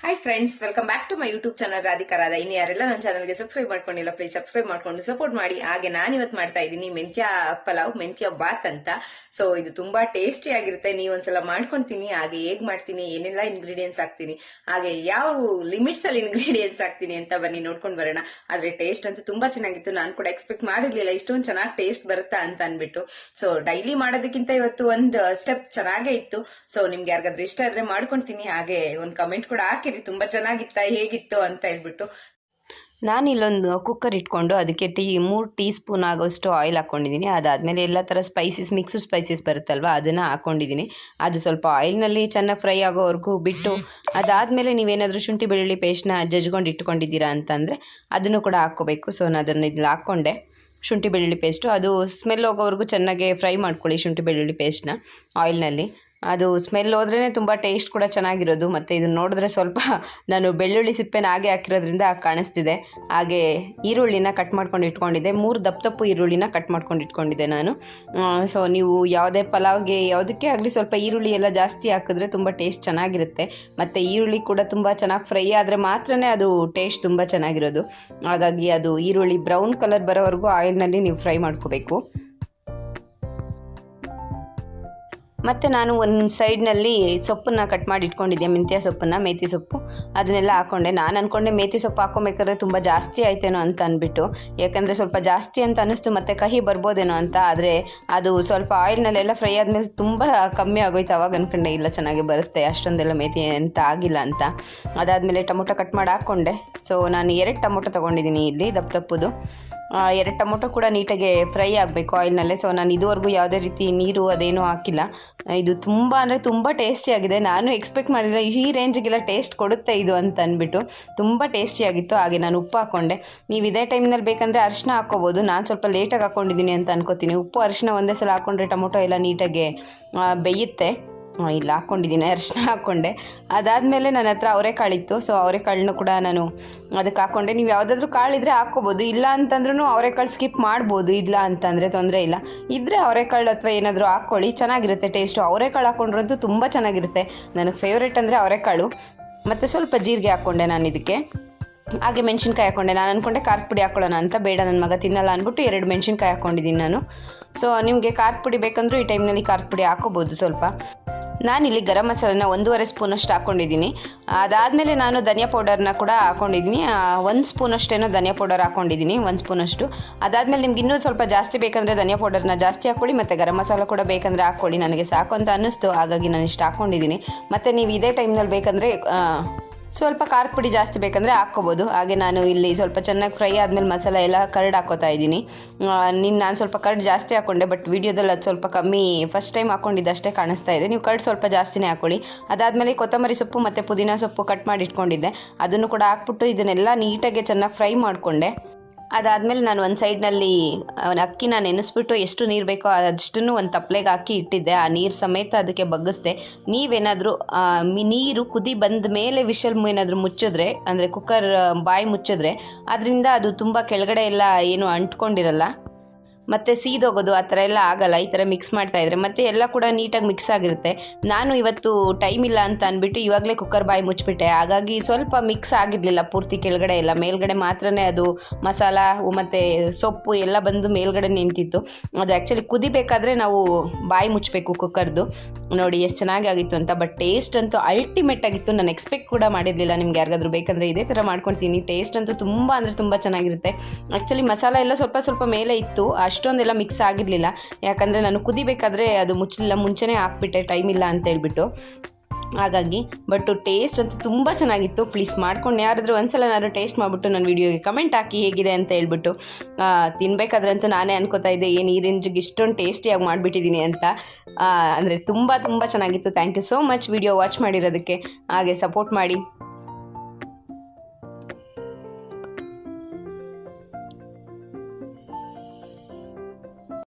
Hi friends welcome back to my YouTube channel Radhika Radha ಇನ್ನು ಯಾರೆಲ್ಲ ನನ್ನ ಚಾನಲ್ಗೆ ಸಬ್ಸ್ಕ್ರೈಬ್ ಮಾಡ್ಕೊಂಡಿಲ್ಲ ಪ್ಲೀಸ್ ಸಬ್ಸ್ಕ್ರೈಬ್ ಮಾಡ್ಕೊಂಡು ಸಪೋರ್ಟ್ ಮಾಡಿ. ಹಾಗೆ ನಾನು ಇವತ್ತು ಮಾಡ್ತಾ ಇದ್ದೀನಿ ಮೆಂತ್ಯ ಪಲಾವ್, ಮೆಂತ್ಯ ಬಾತ್ ಅಂತ. ಸೊ ಇದು ತುಂಬಾ ಟೇಸ್ಟಿ ಆಗಿರುತ್ತೆ. ನೀವು ಒಂದ್ಸಲ ಮಾಡ್ಕೊಂತೀನಿ. ಹಾಗೆ ಹೇಗ್ ಮಾಡ್ತೀನಿ, ಏನೆಲ್ಲ ಇಂಗ್ರೀಡಿಯೆಂಟ್ಸ್ ಹಾಕ್ತೀನಿ, ಹಾಗೆ ಯಾವ ಲಿಮಿಟ್ಸ್ ಅಲ್ಲಿ ಹಾಕ್ತೀನಿ ಅಂತ ಬನ್ನಿ, ನೋಡ್ಕೊಂಡು ಬರೋಣ. ಆದ್ರೆ ಟೇಸ್ಟ್ ಅಂತೂ ತುಂಬಾ ಚೆನ್ನಾಗಿತ್ತು. ನಾನು ಕೂಡ ಎಕ್ಸ್ಪೆಕ್ಟ್ ಮಾಡಿರ್ಲಿಲ್ಲ, ಇಷ್ಟೊಂದು ಚೆನ್ನಾಗಿ ಟೇಸ್ಟ್ ಬರುತ್ತಾ ಅಂತ ಅನ್ಬಿಟ್ಟು ಸೊ ಡೈಲಿ ಮಾಡೋದಕ್ಕಿಂತ ಇವತ್ತು ಒಂದು ಸ್ಟೆಪ್ ಚೆನ್ನಾಗೇ ಇತ್ತು. ಸೊ ನಿಮ್ಗೆ ಯಾರಿಗಾದ್ರೂ ಇಷ್ಟ ಆದ್ರೆ ಮಾಡ್ಕೊಂತೀನಿ. ಹಾಗೆ ಒಂದು ಕಮೆಂಟ್ ಕೂಡ ಹಾಕಿರಿ ತುಂಬಾ ಚೆನ್ನಾಗಿತ್ತ, ಹೇಗಿತ್ತು ಅಂತ ಹೇಳ್ಬಿಟ್ಟು. ನಾನು ಇಲ್ಲೊಂದು ಕುಕ್ಕರ್ ಇಟ್ಕೊಂಡು ಅದಕ್ಕೆ ಟೀ ಮೂರು ಟೀ ಸ್ಪೂನ್ ಆಗೋಷ್ಟು ಆಯಿಲ್ ಹಾಕ್ಕೊಂಡಿದ್ದೀನಿ ಅದಾದಮೇಲೆ ಎಲ್ಲ ಥರ ಸ್ಪೈಸಸ್ ಮಿಕ್ಸ್ಡ್ ಸ್ಪೈಸಸ್ ಬರುತ್ತಲ್ವ, ಅದನ್ನು ಹಾಕ್ಕೊಂಡಿದ್ದೀನಿ ಅದು ಸ್ವಲ್ಪ ಆಯಿಲ್ನಲ್ಲಿ ಚೆನ್ನಾಗಿ ಫ್ರೈ ಆಗೋವರೆಗೂ ಬಿಟ್ಟು, ಅದಾದಮೇಲೆ ನೀವೇನಾದರೂ ಶುಂಠಿ ಬೆಳ್ಳುಳ್ಳಿ ಪೇಸ್ಟ್ನ ಜಜ್ಕೊಂಡು ಇಟ್ಕೊಂಡಿದ್ದೀರಾ ಅಂತಂದರೆ, ಅದನ್ನು ಕೂಡ ಹಾಕ್ಕೋಬೇಕು. ಸೊ ನಾನು ಅದನ್ನು ಇಲ್ಲಿ ಹಾಕ್ಕೊಂಡೆ. ಶುಂಠಿ ಬೆಳ್ಳುಳ್ಳಿ ಪೇಸ್ಟು ಅದು ಸ್ಮೆಲ್ ಹೋಗೋವರೆಗೂ ಚೆನ್ನಾಗಿ ಫ್ರೈ ಮಾಡ್ಕೊಳ್ಳಿ ಶುಂಠಿ ಬೆಳ್ಳುಳ್ಳಿ ಪೇಸ್ಟ್ನ ಆಯಿಲ್ನಲ್ಲಿ ಅದು ಸ್ಮೆಲ್ ಹೋದ್ರೇ ತುಂಬ ಟೇಸ್ಟ್ ಕೂಡ ಚೆನ್ನಾಗಿರೋದು. ಮತ್ತು ಇದನ್ನು ನೋಡಿದ್ರೆ ಸ್ವಲ್ಪ ನಾನು ಬೆಳ್ಳುಳ್ಳಿ ಸಿಪ್ಪೆನ ಹಾಗೆ ಹಾಕಿರೋದ್ರಿಂದ ಕಾಣಿಸ್ತಿದೆ. ಹಾಗೆ ಈರುಳ್ಳಿನ ಕಟ್ ಮಾಡ್ಕೊಂಡು ಇಟ್ಕೊಂಡಿದ್ದೆ. ಮೂರು ದಪ್ಪ ದಪ್ಪು ಈರುಳ್ಳಿನ ಕಟ್ ಮಾಡ್ಕೊಂಡು ಇಟ್ಕೊಂಡಿದ್ದೆ ನಾನು. ಸೊ ನೀವು ಯಾವುದೇ ಪಲಾವ್ಗೆ ಯಾವುದಕ್ಕೆ ಆಗಲಿ ಸ್ವಲ್ಪ ಈರುಳ್ಳಿ ಎಲ್ಲ ಜಾಸ್ತಿ ಹಾಕಿದ್ರೆ ತುಂಬ ಟೇಸ್ಟ್ ಚೆನ್ನಾಗಿರುತ್ತೆ. ಮತ್ತು ಈರುಳ್ಳಿ ಕೂಡ ತುಂಬ ಚೆನ್ನಾಗಿ ಫ್ರೈ ಆದರೆ ಮಾತ್ರನೇ ಅದು ಟೇಸ್ಟ್ ತುಂಬ ಚೆನ್ನಾಗಿರೋದು. ಹಾಗಾಗಿ ಅದು ಈರುಳ್ಳಿ ಬ್ರೌನ್ ಕಲರ್ ಬರೋವರೆಗೂ ಆಯಿಲ್ನಲ್ಲಿ ನೀವು ಫ್ರೈ ಮಾಡ್ಕೋಬೇಕು. ಮತ್ತು ನಾನು ಒಂದು ಸೈಡ್ನಲ್ಲಿ ಸೊಪ್ಪನ್ನು ಕಟ್ ಮಾಡಿ ಇಟ್ಕೊಂಡಿದ್ದೆ. ಮೆಂತ್ಯ ಸೊಪ್ಪನ್ನು, ಮೇತಿ ಸೊಪ್ಪು. ಅದನ್ನೆಲ್ಲ ಹಾಕ್ಕೊಂಡೆ ನಾನು ಅಂದ್ಕೊಂಡೆ ಮೇತಿ ಸೊಪ್ಪು ಹಾಕೊಬೇಕಾದ್ರೆ ತುಂಬ ಜಾಸ್ತಿ ಆಯ್ತೇನೋ ಅಂತ ಅಂದ್ಬಿಟ್ಟು ಯಾಕಂದರೆ ಸ್ವಲ್ಪ ಜಾಸ್ತಿ ಅಂತ ಅನ್ನಿಸ್ತು, ಮತ್ತು ಕಹಿ ಬರ್ಬೋದೇನೋ ಅಂತ. ಆದರೆ ಅದು ಸ್ವಲ್ಪ ಆಯಿಲ್ನಲ್ಲೆಲ್ಲ ಫ್ರೈ ಆದಮೇಲೆ ತುಂಬ ಕಮ್ಮಿ ಆಗೋಯ್ತು. ಅವಾಗ ಅಂದ್ಕೊಂಡೆ ಇಲ್ಲ ಚೆನ್ನಾಗಿ ಬರುತ್ತೆ, ಅಷ್ಟೊಂದೆಲ್ಲ ಮೇತಿ ಅಂತ ಆಗಿಲ್ಲ ಅಂತ. ಅದಾದಮೇಲೆ ಟೊಮೊಟೊ ಕಟ್ ಮಾಡಿ ಹಾಕ್ಕೊಂಡೆ ಸೊ ನಾನು ಎರಡು ಟೊಮೊಟೊ ತೊಗೊಂಡಿದ್ದೀನಿ ಇಲ್ಲಿ ದಪ್ಪ ದಪ್ಪದು. ಎರಡು ಟೊಮೊಟೊ ಕೂಡ ನೀಟಾಗಿ ಫ್ರೈ ಆಗಬೇಕು ಆಯಿಲ್ನಲ್ಲೇ. ಸೊ ನಾನು ಇದುವರೆಗೂ ಯಾವುದೇ ರೀತಿ ನೀರು ಅದೇನೂ ಹಾಕಿಲ್ಲ. ಇದು ತುಂಬ ಅಂದರೆ ತುಂಬ ಟೇಸ್ಟಿಯಾಗಿದೆ ನಾನು ಎಕ್ಸ್ಪೆಕ್ಟ್ ಮಾಡಿಲ್ಲ ಈ ರೇಂಜಿಗೆಲ್ಲ ಟೇಸ್ಟ್ ಕೊಡುತ್ತೆ ಇದು ಅಂತ ಅಂದ್ಬಿಟ್ಟು. ತುಂಬ ಟೇಸ್ಟಿಯಾಗಿತ್ತು ಹಾಗೆ ನಾನು ಉಪ್ಪು ಹಾಕ್ಕೊಂಡೆ ನೀವು ಇದೇ ಟೈಮ್ನಲ್ಲಿ ಬೇಕಂದರೆ ಅರಿಶಿನ ಹಾಕ್ಕೋಬೋದು ನಾನು ಸ್ವಲ್ಪ ಲೇಟಾಗಿ ಹಾಕ್ಕೊಂಡಿದ್ದೀನಿ ಅಂತ ಅನ್ಕೋತೀನಿ. ಉಪ್ಪು ಅರಿಶಿನ ಒಂದೇ ಸಲ ಹಾಕ್ಕೊಂಡ್ರೆ ಟೊಮೊಟೊ ಎಲ್ಲ ನೀಟಾಗಿ ಬೇಯುತ್ತೆ. ಇಲ್ಲ ಹಾಕ್ಕೊಂಡಿದ್ದೀನಿ ಅರಿಶಿನ ಹಾಕ್ಕೊಂಡೆ ಅದಾದಮೇಲೆ ನನ್ನ ಹತ್ರ ಅವರೆಕಾಳಿತ್ತು ಸೊ ಅವರೆಕಾಳನ್ನು ಕೂಡ ನಾನು ಅದಕ್ಕೆ ಹಾಕ್ಕೊಂಡೆ ನೀವು ಯಾವುದಾದ್ರೂ ಕಾಳಿದ್ರೆ ಹಾಕ್ಕೋಬೋದು. ಇಲ್ಲ ಅಂತಂದ್ರೂ ಅವರೆಕಾಳು ಸ್ಕಿಪ್ ಮಾಡ್ಬೋದು. ಇಲ್ಲ ಅಂತಂದರೆ ತೊಂದರೆ ಇಲ್ಲ. ಇದ್ದರೆ ಅವರೆಕಾಳು ಅಥವಾ ಏನಾದರೂ ಹಾಕ್ಕೊಳ್ಳಿ ಚೆನ್ನಾಗಿರುತ್ತೆ ಟೇಸ್ಟು ಅವರೆಕಾಳು ಹಾಕ್ಕೊಂಡ್ರಂತೂ ತುಂಬ ಚೆನ್ನಾಗಿರುತ್ತೆ. ನನಗೆ ಫೇವ್ರೇಟ್ ಅಂದರೆ ಅವರೆಕಾಳು ಮತ್ತು ಸ್ವಲ್ಪ ಜೀರಿಗೆ ಹಾಕ್ಕೊಂಡೆ ನಾನು ಇದಕ್ಕೆ. ಹಾಗೆ ಮೆಣಸಿನ್ಕಾಯಿ ಹಾಕ್ಕೊಂಡೆ ನಾನು ಅಂದ್ಕೊಂಡೆ ಖಾರದ ಪುಡಿ ಹಾಕ್ಕೊಳ್ಳೋಣ ಅಂತ. ಬೇಡ ನನ್ನ ಮಗ ತಿನ್ನಲ್ಲ ಅಂದ್ಬಿಟ್ಟು ಎರಡು ಮೆಣಸಿನ್ಕಾಯಿ ಹಾಕ್ಕೊಂಡಿದ್ದೀನಿ ನಾನು. ಸೊ ನಿಮಗೆ ಖಾರದ ಪುಡಿ ಬೇಕಂದ್ರೂ ಈ ಟೈಮ್ನಲ್ಲಿ ಖಾರದ ಪುಡಿ ಹಾಕ್ಕೋಬೋದು ಸ್ವಲ್ಪ. ನಾನಿಲ್ಲಿ ಗರಂ ಮಸಾಲನ ಒಂದೂವರೆ ಸ್ಪೂನಷ್ಟು ಹಾಕ್ಕೊಂಡಿದ್ದೀನಿ ಅದಾದಮೇಲೆ ನಾನು ಧನಿಯಾ ಪೌಡರ್ನ ಕೂಡ ಹಾಕ್ಕೊಂಡಿದ್ದೀನಿ ಒಂದು ಸ್ಪೂನಷ್ಟೇನೋ ಧನಿಯಾ ಪೌಡರ್ ಹಾಕ್ಕೊಂಡಿದ್ದೀನಿ ಒಂದು ಸ್ಪೂನಷ್ಟು. ಅದಾದಮೇಲೆ ನಿಮ್ಗೆ ಇನ್ನೂ ಸ್ವಲ್ಪ ಜಾಸ್ತಿ ಬೇಕಂದರೆ ಧನಿಯಾ ಪೌಡರ್ನ ಜಾಸ್ತಿ ಹಾಕ್ಕೊಳ್ಳಿ ಮತ್ತು ಗರಂ ಮಸಾಲ ಕೂಡ ಬೇಕಂದರೆ ಹಾಕ್ಕೊಳ್ಳಿ ನನಗೆ ಸಾಕು ಅಂತ ಅನ್ನಿಸ್ತು, ಹಾಗಾಗಿ ನಾನು ಇಷ್ಟು ಹಾಕ್ಕೊಂಡಿದ್ದೀನಿ ಮತ್ತು ನೀವು ಇದೇ ಟೈಮ್ನಲ್ಲಿ ಬೇಕಂದರೆ ಸ್ವಲ್ಪ ಖಾರದ ಪುಡಿ ಜಾಸ್ತಿ ಬೇಕಂದರೆ ಹಾಕ್ಕೋಬೋದು. ಹಾಗೆ ನಾನು ಇಲ್ಲಿ ಸ್ವಲ್ಪ ಚೆನ್ನಾಗಿ ಫ್ರೈ ಆದಮೇಲೆ ಮಸಾಲ ಎಲ್ಲ ಕರ್ಡ್ ಹಾಕೋತಾ ಇದ್ದೀನಿ. ನಿನ್ನ ನಾನು ಸ್ವಲ್ಪ ಕರ್ಡ್ ಜಾಸ್ತಿ ಹಾಕ್ಕೊಂಡೆ ಬಟ್ ವೀಡಿಯೋದಲ್ಲಿ ಅದು ಸ್ವಲ್ಪ ಕಮ್ಮಿ ಫಸ್ಟ್ ಟೈಮ್ ಹಾಕ್ಕೊಂಡಿದ್ದಷ್ಟೇ ಕಾಣಿಸ್ತಾ ಇದೆ. ನೀವು ಕರ್ಡ್ ಸ್ವಲ್ಪ ಜಾಸ್ತಿನೇ ಹಾಕ್ಕೊಳ್ಳಿ ಅದಾದಮೇಲೆ ಕೊತ್ತಂಬರಿ ಸೊಪ್ಪು ಮತ್ತು ಪುದೀನ ಸೊಪ್ಪು ಕಟ್ ಮಾಡಿ ಇಟ್ಕೊಂಡಿದ್ದೆ. ಅದನ್ನು ಕೂಡ ಹಾಕ್ಬಿಟ್ಟು ಇದನ್ನೆಲ್ಲ ನೀಟಾಗಿ ಚೆನ್ನಾಗಿ ಫ್ರೈ ಮಾಡಿಕೊಂಡೆ. ಅದಾದಮೇಲೆ ನಾನು ಒಂದು ಸೈಡ್ನಲ್ಲಿ ಅಕ್ಕಿನ ನೆನೆಸ್ಬಿಟ್ಟು ಎಷ್ಟು ನೀರು ಬೇಕೋ ಅಷ್ಟನ್ನು ಒಂದು ತಪ್ಪಲೆಗೆ ಹಾಕಿ ಇಟ್ಟಿದ್ದೆ. ಆ ನೀರು ಸಮೇತ ಅದಕ್ಕೆ ಬಗ್ಗಿಸ್ದೆ. ನೀವೇನಾದರೂ ನೀರು ಕುದಿ ಬಂದ ಮೇಲೆ ವಿಷಲ್ ಏನಾದರೂ ಮುಚ್ಚಿದ್ರೆ, ಅಂದರೆ ಕುಕ್ಕರ್, ಬಾಯಿ ಮುಚ್ಚಿದ್ರೆ, ಅದರಿಂದ ಅದು ತುಂಬ ಕೆಳಗಡೆ ಎಲ್ಲ ಏನು ಅಂಟ್ಕೊಂಡಿರಲ್ಲ ಮತ್ತು ಸೀದೋಗೋದು ಆ ಥರ ಎಲ್ಲ ಆಗಲ್ಲ, ಈ ಥರ ಮಿಕ್ಸ್ ಮಾಡ್ತಾ ಇದ್ರೆ. ಮತ್ತು ಎಲ್ಲ ಕೂಡ ನೀಟಾಗಿ ಮಿಕ್ಸ್ ಆಗಿರುತ್ತೆ. ನಾನು ಇವತ್ತು ಟೈಮ್ ಇಲ್ಲ ಅಂತ ಅಂದ್ಬಿಟ್ಟು ಇವಾಗಲೇ ಕುಕ್ಕರ್ ಬಾಯಿ ಮುಚ್ಚಿಬಿಟ್ಟೆ. ಹಾಗಾಗಿ ಸ್ವಲ್ಪ ಮಿಕ್ಸ್ ಆಗಿರಲಿಲ್ಲ ಪೂರ್ತಿ ಕೆಳಗಡೆ ಎಲ್ಲ. ಮೇಲ್ಗಡೆ ಮಾತ್ರನೇ ಅದು ಮಸಾಲ ಮತ್ತು ಸೊಪ್ಪು ಎಲ್ಲ ಬಂದು ಮೇಲ್ಗಡೆ ನಿಂತಿತ್ತು. ಅದು ಆ್ಯಕ್ಚುಲಿ ಕುದಿಬೇಕಾದ್ರೆ ನಾವು ಬಾಯಿ ಮುಚ್ಚಬೇಕು ಕುಕ್ಕರ್ದು ನೋಡಿ ಎಷ್ಟು ಚೆನ್ನಾಗಿ ಆಗಿತ್ತು ಅಂತ ಬಟ್ ಟೇಸ್ಟ್ ಅಂತೂ ಅಲ್ಟಿಮೇಟ್ ಆಗಿತ್ತು. ನಾನು ಎಕ್ಸ್ಪೆಕ್ಟ್ ಕೂಡ ಮಾಡಿರಲಿಲ್ಲ ನಿಮ್ಗೆ ಯಾರಿಗಾದ್ರೂ ಬೇಕಂದರೆ ಇದೇ ಥರ ಮಾಡ್ಕೊಳ್ತೀನಿ ಟೇಸ್ಟ್ ಅಂತೂ ತುಂಬ ಅಂದರೆ ತುಂಬ ಚೆನ್ನಾಗಿರುತ್ತೆ. ಆ್ಯಕ್ಚುಲಿ ಮಸಾಲ ಎಲ್ಲ ಸ್ವಲ್ಪ ಸ್ವಲ್ಪ ಮೇಲೆ ಇತ್ತು. ಅಷ್ಟೊಂದೆಲ್ಲ ಮಿಕ್ಸ್ ಆಗಿರಲಿಲ್ಲ. ಯಾಕಂದರೆ ನಾನು ಕುದಿಬೇಕಾದ್ರೆ ಅದು ಮುಚ್ಚಲಿಲ್ಲ, ಮುಂಚೆನೇ ಹಾಕ್ಬಿಟ್ಟೆ ಟೈಮ್ ಇಲ್ಲ ಅಂತ ಹೇಳ್ಬಿಟ್ಟು. ಹಾಗಾಗಿ ಬಟ್ ಟೇಸ್ಟ್ ಅಂತೂ ತುಂಬ ಚೆನ್ನಾಗಿತ್ತು. ಪ್ಲೀಸ್ ಮಾಡ್ಕೊಂಡು ಯಾರಾದರೂ ಒಂದ್ಸಲ ನಾನು ಟೇಸ್ಟ್ ಮಾಡಿಬಿಟ್ಟು ನನ್ನ ವೀಡಿಯೋಗೆ ಕಮೆಂಟ್ ಹಾಕಿ ಹೇಗಿದೆ ಅಂತ ಹೇಳ್ಬಿಟ್ಟು. ತಿನ್ಬೇಕಾದ್ರೆ ಅಂತೂ ನಾನೇ ಅನ್ಕೋತಾ ಇದ್ದೆ, ಏನು ಈ ರೇಂಜಿಗೆ ಇಷ್ಟೊಂದು ಟೇಸ್ಟಿಯಾಗಿ ಮಾಡಿಬಿಟ್ಟಿದ್ದೀನಿ ಅಂತ. ಅಂದರೆ ತುಂಬ ತುಂಬ ಚೆನ್ನಾಗಿತ್ತು. Thank you so much video watch ಮಾಡಿರೋದಕ್ಕೆ ಹಾಗೆ ಸಪೋರ್ಟ್ ಮಾಡಿ.